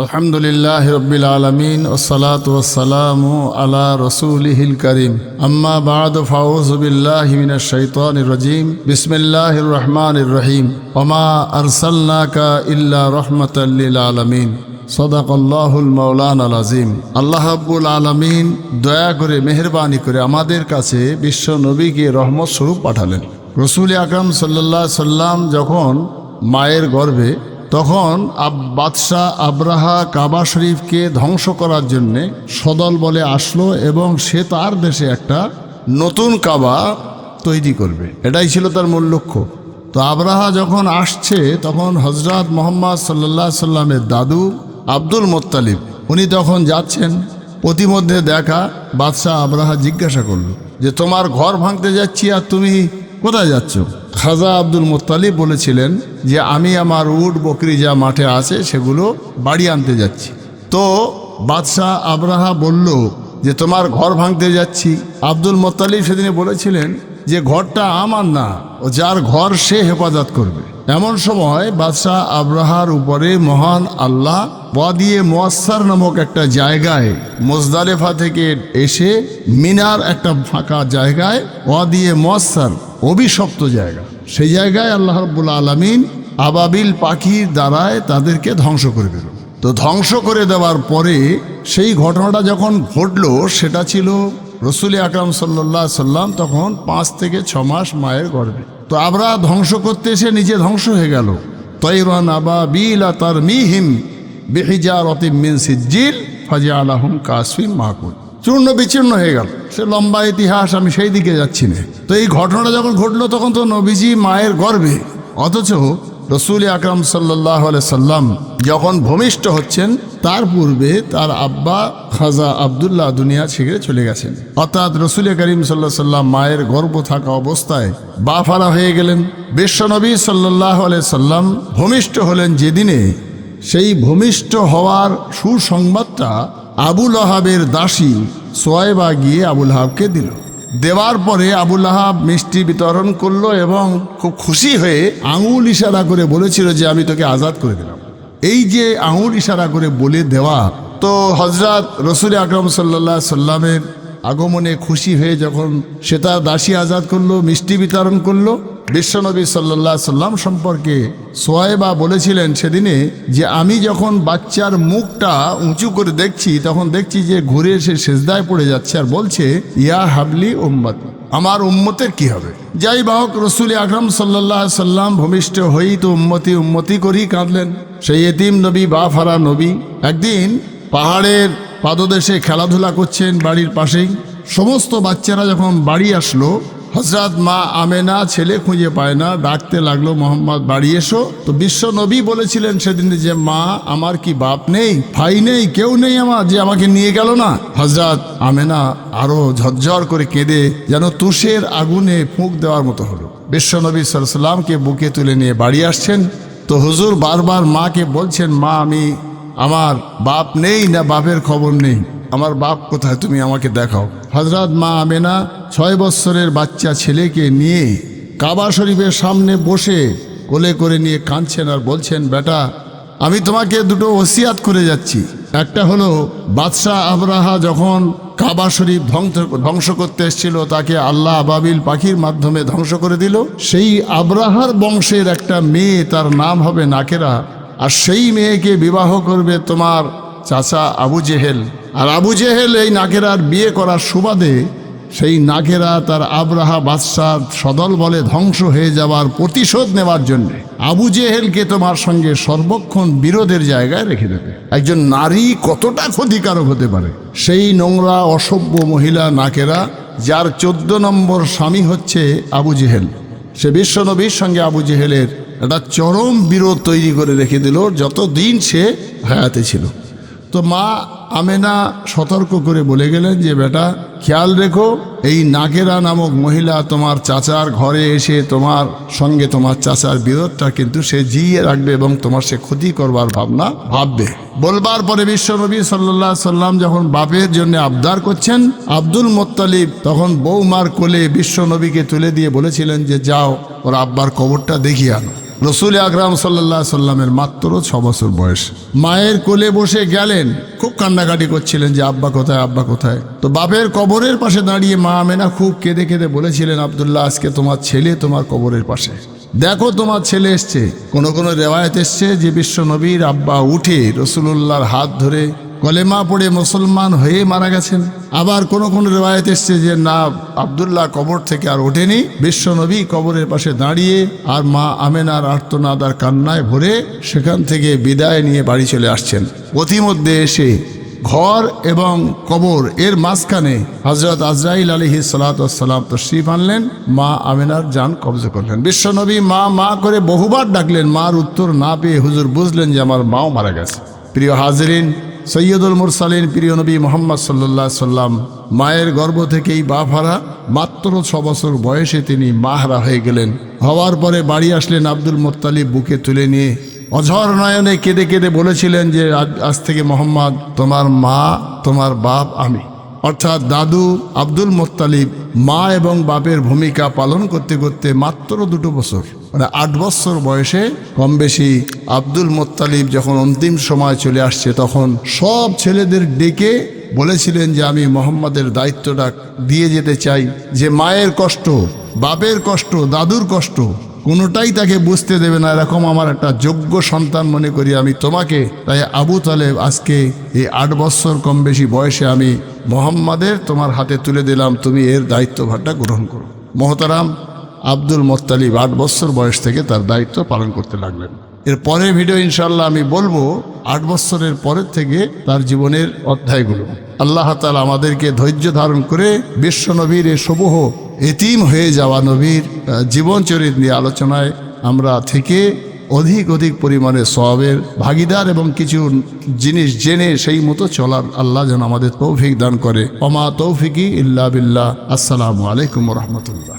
আলহামদুলিল্লাহ রবিল আলমিন ওসলাত ওসালাম আলা রসুল রসুলহিল করিম। আম্মা বাদ ফাউজবিল্লাহমিন শৈতান রজিম। বিসমিল্লাহ রহমান রহিম। ওমা আরসাল্লাকা ইল্লা রহমতাল্লিল আলমিন। সদাকল্লাহুল মৌলান আল আজিম আল্লাহ আব্বুল আলমিন দয়া করে, মেহরবানি করে আমাদের কাছে বিশ্ব নবীকে রহমত স্বরূপ পাঠালেন। রসুল আকরম সাল্লা সাল্লাম যখন মায়ের গর্ভে তখন বাদশাহ আব্রাহা কাবা শরীফকে ধ্বংস করার জন্যে সদল বলে আসলো এবং সে তার দেশে একটা নতুন কাবা তৈরি করবে। এটাই ছিল তার মূল লক্ষ্য। তো আব্রাহা যখন আসছে, তখন হজরত মোহাম্মদ সাল্লাহ সাল্লামের দাদু আব্দুল মোত্তালিব, উনি তখন যাচ্ছেন। প্রতিমধ্যে দেখা, বাদশাহ আব্রাহা জিজ্ঞাসা করল যে, তোমার ঘর ভাঙতে যাচ্ছি আর তুমি কোথায় যাচ্ছ? খাজা আব্দুল মোত্তালিব বলেছিলেন যে, আমি আমার উট, বকরি যা মাঠে আছে, সেগুলো বাড়ি আনতে যাচ্ছি। তো বাদশাহ আবরাহা বলল যে, তোমার ঘর ভাঙতে যাচ্ছি। আব্দুল মোত্তালিব সেদিনে বলেছিলেন যে, ঘরটা আমার না, ও যার ঘর সে হেফাজত করবে। এমন সময় বাদশাহ আবরাহার উপরে মহান আল্লাহ ওয়াদিয়ে মোয়াসার নামক একটা জায়গায়, মোজদালেফা থেকে এসে মিনার একটা ফাঁকা জায়গায় ওয়াদিয়ে মোয়াসার অভিশপ্ত জায়গা। সেই জায়গায় আল্লাহ রব্বুল আলমিন আবাবিল পাখির দ্বারায় তাদেরকে ধ্বংস করে দিল। তো ধ্বংস করে দেওয়ার পরে সেই ঘটনাটা যখন ঘটলো, সেটা ছিল রসুল আকরাম সাল্লাহ সাল্লাম তখন পাঁচ থেকে ছ মাস মায়ের গর্ভে। তো আমরা ধ্বংস করতে এসে নিজে ধ্বংস হয়ে গেল। তৈরান আবা বিল তার মিহিম বেহিজা অতিম মিন সিজ্জিল ফাজিয়া আলাহম কাসফিম মাহকুল চূর্ণ বিচূর্ণ হয়ে গেল। সে লম্বা ইতিহাস, আমি সেই দিকে যাচ্ছি না। তো এই ঘটনাটা যখন ঘটলো, তখন তো নবীজি মায়ের গর্ভে অথচ রসুল আকরাম সাল্লাহ সাল্লাম যখন ভূমিষ্ঠ হচ্ছেন, তার পূর্বে তার আব্বা খাজা আবদুল্লাহ দুনিয়া ছেড়ে চলে গেছেন। অর্থাৎ রসুল করিম সাল্লাহ সাল্লাম মায়ের গর্ভ থাকা অবস্থায় বাফারা হয়ে গেলেন। বিশ্বনবী সাল্লাহ সাল্লাম ভূমিষ্ঠ হলেন যেদিনে সেই ভূমিষ্ঠ হওয়ার সুসংবাদটা আবুল আহাবের দাসী সোয়াইবা গিয়ে আবুল আহাবকে দিল। দেওয়ার পরে আবুল আহাব মিষ্টি বিতরণ করল এবং খুব খুশি হয়ে আঙুল ইশারা করে বলেছিল যে আমি তোকে আজাদ করে দিলাম। এই যে আঙুল ইশারা করে বলে দেওয়া, তো হজরত রসুল আকরম সাল্লা সাল্লামের আগমনে খুশি হয়ে যখন সে তার দাসী আজাদ করল, মিষ্টি বিতরণ করল বিশ্বনবী সাল্লাহ সাল্লাম সম্পর্কে সোয়েবা বলেছিলেন সেদিনে যে আমি যখন বাচ্চার মুখটা উঁচু করে দেখছি, তখন দেখছি যে ঘুরে এসে সেজদায় পড়ে যাচ্ছে আর বলছে, ইয়া হাবলি উম্মত, আমার উম্মতের কি হবে? যাই বাহক রসুল আকরম সাল্লাহ সাল্লাম ভূমিষ্ঠ হই তো উম্মতি উম্মতি করেই কাঁদলেন। সেই এতিম নবী বা ফারা নবী একদিন পাহাড়ের পাদদেশে খেলাধুলা করছেন বাড়ির পাশেই। সমস্ত বাচ্চারা যখন বাড়ি আসলো হজরত মা আমেনা, ছেলে খুঁজে পায় না, ডাকতে লাগল, মোহাম্মদ, বাড়ি এসো। তো বিশ্ব নবী বলেছিলেন সেদিন যে, মা, আমার কি বাপ নেই, ভাই নেই, কেউ নেই আমার যে আমাকে নিয়ে গেল না? হজরত আমেনা আরও ঝরঝর করে কেঁদে যেন তুষের আগুনে ফুঁক দেওয়ার মতো হলো। বিশ্ব নবী সাল্লামকে বুকে তুলে নিয়ে বাড়ি আসছেন। তো হুজুর বারবার মাকে বলছেন, মা, আমি আমার বাপ নেই না বাপের খবর নেই। আমার বাপ কোথায় তুমি আমাকে দেখাও। হজরত মা আমেনা ছয় বৎসরের বাচ্চা ছেলেকে নিয়ে কাবা শরীফের সামনে বসে কোলে করে নিয়ে কাঁদছেন আর বলছেন, বেটা, আমি তোমাকে দুটো ওসিয়াত করে যাচ্ছি। একটা হলো বাদশাহ আবরাহা যখন কাবা শরীফ ধ্বংস ধ্বংস করতে এসেছিল, তাকে আল্লাহ আবাবিল পাখির মাধ্যমে ধ্বংস করে দিল। সেই আবরাহার বংশের একটা মেয়ে, তার নাম হবে নাকেরা। আর সেই মেয়েকে বিবাহ করবে তোমার চাচা আবু জেহেল। আর আবু জেহেল এই নাকেরার বিয়ে করার সুবাদে সেই নাকেরা তার আবরাহা বাদশাহ সদল বলে ধ্বংস হয়ে যাওয়ার প্রতিশোধ নেওয়ার জন্য আবু জেহেলকে তোমার সঙ্গে সর্বক্ষণ বিরোধের জায়গায় রেখে দেবে। একজন নারী কতটা ক্ষতিকারক হতে পারে? সেই নোংরা, অসভ্য মহিলা নাকেরা যার চোদ্দ নম্বর স্বামী হচ্ছে আবু জেহেল। সে বিশ্বনবীর সঙ্গে আবু জেহেলের একটা চরম বিরোধ তৈরি করে রেখে দিল, যতদিন সে হায়াতে ছিল। তো মা আমেনা সতর্ক করে বলে গেলেন যে, বেটা, খেয়াল রেখো, এই নাগেরা নামক মহিলা তোমার চাচার ঘরে এসে তোমার সঙ্গে তোমার চাচার বিরোধটা কিন্তু সে জিয়ে রাখবে এবং তোমার সে ক্ষতি করবার ভাবনা ভাববে। বলবার পরে বিশ্বনবী সাল্লাহ সাল্লাম যখন বাপের জন্য আবদার করছেন, আব্দুল মোত্তালিব তখন বৌমার কোলে বিশ্বনবীকে তুলে দিয়ে বলেছিলেন যে, যাও, ওর আব্বার কবরটা দেখিয়ে আনো। রসুল আকরাম সাল্লাহ সাল্লামের মাত্র ছ বছর বয়স। মায়ের কোলে বসে গেলেন, খুব কান্নাকাটি করছিলেন যে, আব্বা কোথায় আব্বা কোথায়? তো বাপের কবরের পাশে দাঁড়িয়ে মা আমেনা খুব কেঁদে কেঁদে বলেছিলেন, আবদুল্লাহ, আজকে তোমার ছেলে তোমার কবরের পাশে। দেখো, তোমার ছেলে এসছে। কোনো কোনো রেওয়ায়ত এসছে যে, বিশ্ব নবীর আব্বা উঠে রসুল্লাহর হাত ধরে কলেমা পড়ে মুসলমান হয়ে মারা গেছেন। আবার কোন কোন রেওয়ায়ত এসছে যে, না, আবদুল্লাহ কবর থেকে আর ওঠেনি। বিশ্ব নবী কবরের পাশে দাঁড়িয়ে আর মা আমেনার আর্তনাদ আর কান্নায় ভরে সেখান থেকে বিদায় নিয়ে বাড়ি চলে আসছেন। অতিমধ্যে এসে ঘর এবং কবর এর মাঝখানে হজরত আজরাইল আলহি সালাতাম তশরিফ আনলেন, মা আমিনার যান কবজা করলেন। বিশ্বনবী মা মা করে বহুবার ডাকলেন, মার উত্তর না পেয়ে হুজুর বুঝলেন যে আমার মাও মারা গেছে। প্রিয় হাজরিন সৈয়দুল মুরসালিন প্রিয় নবী মোহাম্মদ সাল্লা সাল্লাম মায়ের গর্ভ থেকেই বাপ হারা মাত্র ছ বছর বয়সে তিনি মাহারা হয়ে গেলেন। হওয়ার পরে বাড়ি আসলেন আব্দুল মোত্তালিব বুকে তুলে নিয়ে। অঝর নয়নে কেঁদে কেঁদে বলেছিলেন যে আজ থেকে মোহাম্মদ, তোমার মা, তোমার বাপ আমি। অর্থাৎ দাদু আব্দুল মোত্তালিব মা এবং বাপের ভূমিকা পালন করতে করতে মাত্র দুটো বছর মানে আট বছর বয়সে কম বেশি আব্দুল মোত্তালিব যখন অন্তিম সময় চলে আসছে, তখন সব ছেলেদের ডেকে বলেছিলেন যে আমি মোহাম্মদের দায়িত্বটা দিয়ে যেতে চাই, যে মায়ের কষ্ট, বাপের কষ্ট, দাদুর কষ্ট, কোনোটাই তাকে বুঝতে দেবে না। এরকম আমার একটা যোগ্য সন্তান মনে করি আমি তোমাকে। তাই আবু তালেব আজকে এই আট বছর কম বেশি বয়সে আমি মোহাম্মদের তোমার হাতে তুলে দিলাম, তুমি এর দায়িত্বভারটা গ্রহণ করো। মহতারাম আব্দুল মোত্তালিব আট বছর বয়স থেকে তার দায়িত্ব পালন করতে লাগলেন। এর পরে ভিডিও ইনশাল্লাহ আমি বলব, আট বছরের পরের থেকে তার জীবনের অধ্যায়গুলো। আল্লাহ তালা আমাদেরকে ধৈর্য ধারণ করে বিশ্ব নবীর এ সমূহ এতিম হয়ে যাওয়া নবীর জীবনচরিত নিয়ে আলোচনায় আমরা থেকে অধিক অধিক পরিমাণে সবের ভাগিদার এবং কিছু জিনিস জেনে সেই মতো চলার আল্লাহ যেন আমাদের তৌফিক দান করে। অমা তৌফিকি ইল্লা বিল্লাহ। আসসালামু আলাইকুম রহমতুল্লাহ।